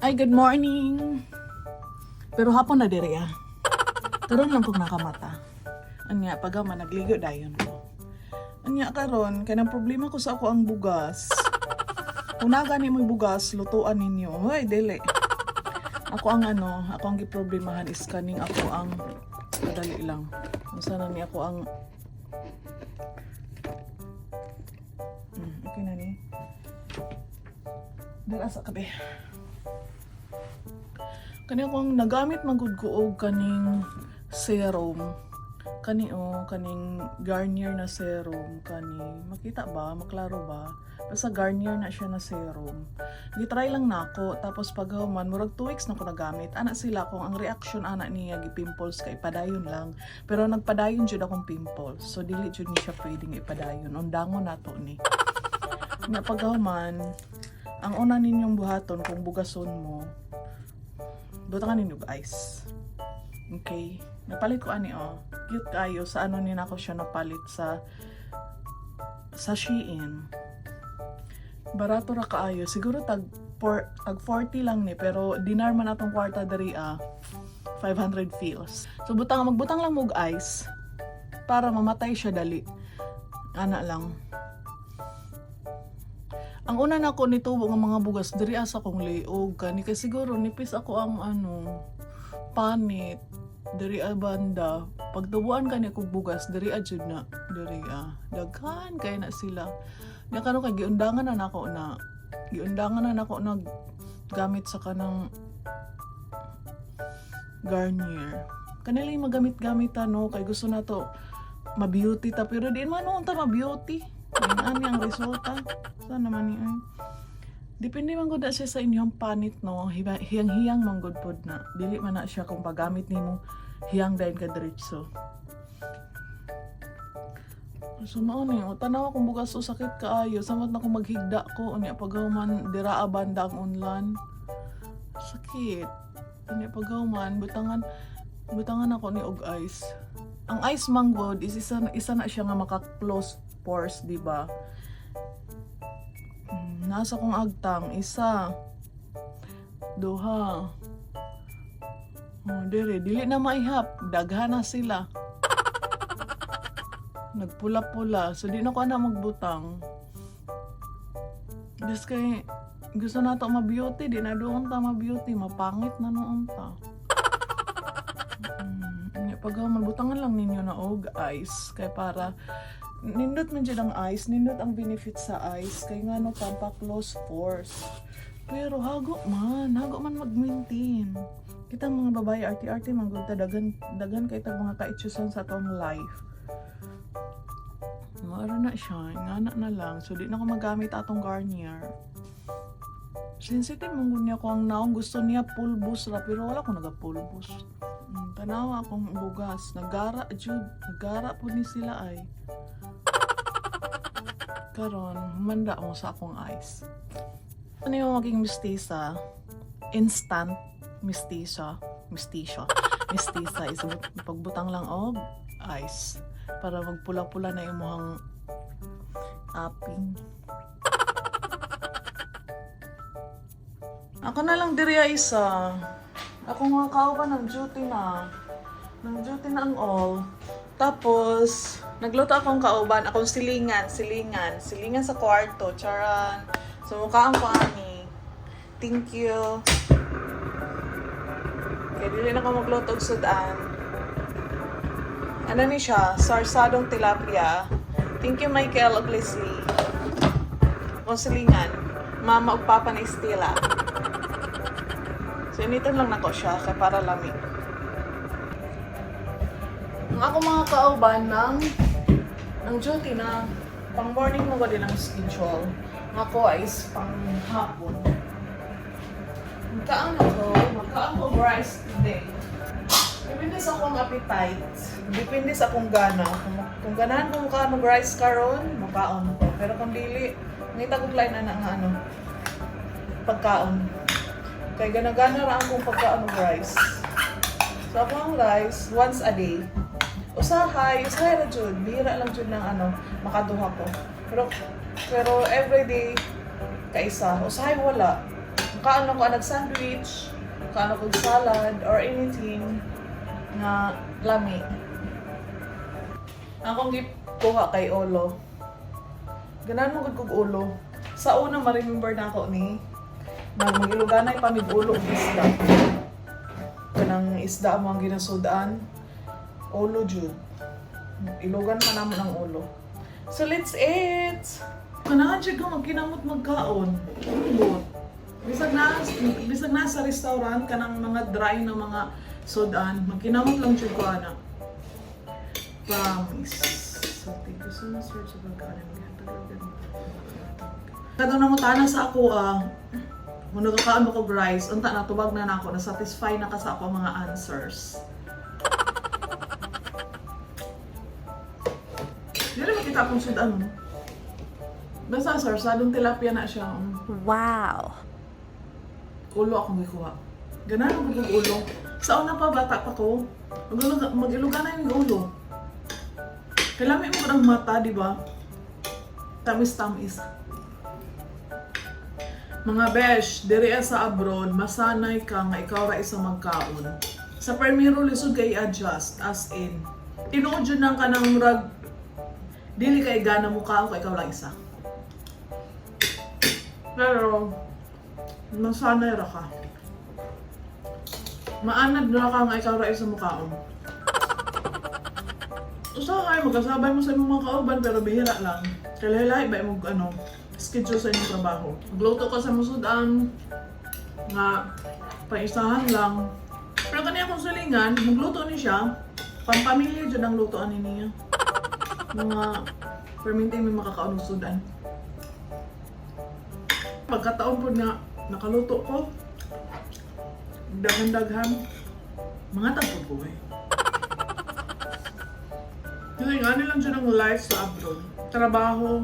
Ay, good morning. Pero hapon na dire ah. Karon lang kong nakamata. Anya, pagama nagligo dayon ko. Anya karon, kay problema ko sa ako ang bugas. Kung nagani mo bugas, lutuan ninyo. Hoy, dili. Ako ang ano, ako ang giproblemahan is kaning ako ang madali lang. Kung sana ni ako ang Hmm, okay na ni. Dala sa kabe. Kani akong nagamit magud ko og kaning serum. Kani o kaning Garnier na serum kani. Makita ba? Maklaro ba? Basta Garnier na siya na serum. Gitry lang nako tapos paghuman murag 2 weeks na ko nagamit. Ana sila kung ang reaction ana niya gi pimples kay padayon lang. Pero nagpadayon jud akong pimples. So dili jud ni siya pwedeng ipadayon. Undangon nato ni. Nga paghuman ang una ninyong buhaton kung bugason mo butangan ninyo guys. Okay. Napalit ko ani oh. Cute kayo sa ano ni nako siya napalit sa sa Shein. Barato ra kaayo. Siguro tag por, tag 40 lang ni pero dinar man atong kwarta diri ah. 500 feels. So butang magbutang lang mog ice para mamatay siya dali. Ana lang. Ang una na ko nitubo nga mga bugas diri asa kong liog kani. Kay siguro nipis ako ang ano panit diri a banda. Pagtubuan kani kog bugas diri a jud na diri a daghan kay na sila. Nya kano kay giundangan na nako na giundangan na nako nag gamit sa kanang Garnier. Kanila yung magamit-gamit ano kay gusto na to ma-beauty ta pero di man unta ma-beauty Yan ang resulta. Saan naman ni? Depende man gud siya sa inyong panit no. Hiyang-hiyang man gud pod na. Dili man na siya kung paggamit nimo hiyang dayon ka diretso. So mao ni, o tanaw akong bugas o sakit kaayo, samot na akong maghigda ko, unya paghuman dira banda ang unlan. Sakit. Unya paghuman butangan butangan ako ni og ice. Ang ice manggod is isa, isa na siya nga maka-close pores, di ba? Nasa kong agtang, isa, duha, oh, dire, dili na maihap, daghan na sila. Nagpula-pula, so di na ko na magbutang. Just kay, gusto na to ma-beauty, di na doon ta ma-beauty, mapangit na noon ta. Mm, pag mabutangan lang ninyo na og ice kay para nindot man dyan ang ice, nindot ang benefit sa ice kay nga no pampa close pores. Pero hago man, hago man mag-maintain. Kita mga babae arti-arti ta dagan dagan kay tag mga kaitsusan sa tong life. Maara na siya, ngana na lang. So di na ko magamit atong Garnier. Sensitive mong gunya ko ang naong gusto niya pulbos ra pero wala ko naga-pulbos. Mm, tanawa akong bugas. Nagara, jud. Nagara po ni sila ay. Karon, humanda mo sa akong ice. Ano yung maging mistisa? Instant mistisa. Mistisa. Mistisa is but- pagbutang lang og ice. Para magpula-pula na yung muhang Ako na lang diri ay isa. Ako nga kauban ng duty na. Ng duty na ang all. Tapos, nagluto akong kauban, akong silingan, silingan, silingan sa kwarto, charan. So, mukha ang pani. Thank you. Kaya dili na ako magluto og sudan. Ano ni siya? Sarsadong tilapia. Thank you, Michael og Leslie. Akong silingan. Mama ug papa na Estela. So, initan lang nako siya kay para lamig. Ang ako mga kauban ng ng duty na pang morning mo din ang schedule. Ang Ako is pang hapon. Magkaan ako, magkaan ko rice today. Depende sa akong appetite. Depende sa akong gana. Kung, kung ganahan ko mukha ng rice karon, makaon ko. Pero kung dili, ngita ko line na nga ano, pagkaon. Kay gana-gana ra akong pagkaon ng rice. So ako ang rice, once a day. Usahay, usahay ra jud. Bihira lang jud ng ano, makaduha ko. Pero pero everyday kaisa. Usahay wala. kaano ko nag sandwich, kaano ko salad or anything nga lami. Akong gikuha kay Olo. Ganan mo gud kog ulo. Sa una ma-remember na ako ni na magiluganay pa mig ulo og isda. Kanang isda mo ang ginasudaan. Ulo jud. Ilugan pa namo ng ulo. So let's eat. Kanahan jud ko magkinamot magkaon. Umbot. Bisag na bisag na sa restaurant kanang mga dry na mga sudan, magkinamot lang jud ko ana. Promise. So, thank you so much for sa pagkain. Kada na mo tana sa ako, ah, kung nagkakaan mo ko rice, unta na tubag na nako, na-satisfy na ka sa ako mga answers. Dili makita akong sudan mo. Basta sir, sadong tilapia na siya. um, Wow. Ulo akong gikuha. Ganan ang gugog ulo. Sa una pa, bata pa ko. Mag- Mag-ilugan na yung ulo. Kailangan mo ng mata, di ba? Tamis-tamis. Mga besh, diri sa abroad, masanay ka nga ikaw ra isa magkaon. Sa permiro lisod kay adjust as in. Tinuod yun ng kanang murag dili kay gana mo ka kung ikaw lang isa. Pero masanay ra ka. Maanad na ka nga ikaw ra isa mukhaon. Usa kay magkasabay mo sa imong mga kauban pero bihira lang. Kailangan ba mo ano, schedule sa inyong trabaho. Magluto ka sa musudan nga paisahan lang. Pero kaniya kong sulingan, magluto ni siya, pampamilya dyan ang lutoan ni niya. Mga perminti may makakaon ng sudan. Pagkataon po na nakaluto ko, daghan-daghan, mga tagpod ko eh. Kasi nga nilang dyan ang life sa abroad. Trabaho,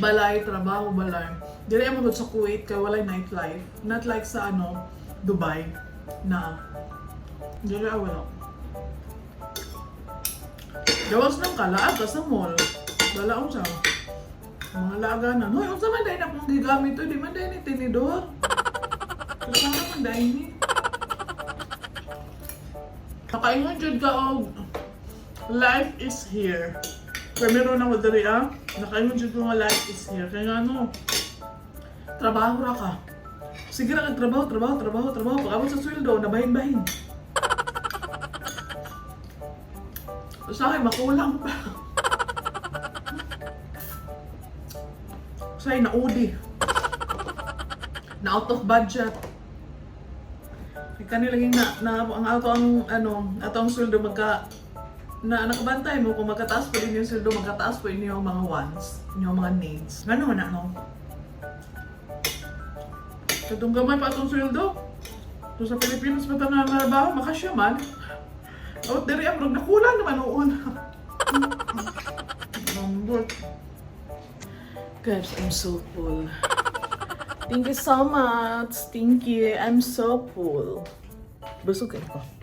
balay, trabaho, balay. Dili mo sa Kuwait kay walay nightlife. Not like sa ano, Dubai na dili ah, wala. Gawas ng kalaag ka sa mall. Wala ko siya. Mga laganan. Hoy, unsa man dahil na kung gigamit to, di man dahil ni tinidor. Kasama man dahil ni. Nakaingon jud ka og life is here. Pero meron ako dali ah. Nakaingon jud ko nga life is here. Kaya nga ano, trabaho ra ka. Sige kag trabaho, trabaho, trabaho, trabaho. Pag abot sa sweldo, nabahin-bahin. Sa akin, makulang pa. Sa akin, naudi. Na out of budget. Kaya kanilaging na, na ang ato ang ano, ato ang sweldo magka na nakabantay mo kung magkataas pa rin yung sweldo, magkataas pa rin yung mga wants, yung mga needs. Gano'n na, no? Katong gamay pa itong sweldo. So sa Pilipinas pa tayo nanarabaho, makasya man. Out diri abroad, nakulang naman noon. Lambot. Guys, I'm so full. Thank you so much. Thank you. I'm so full. Busog kayo ko.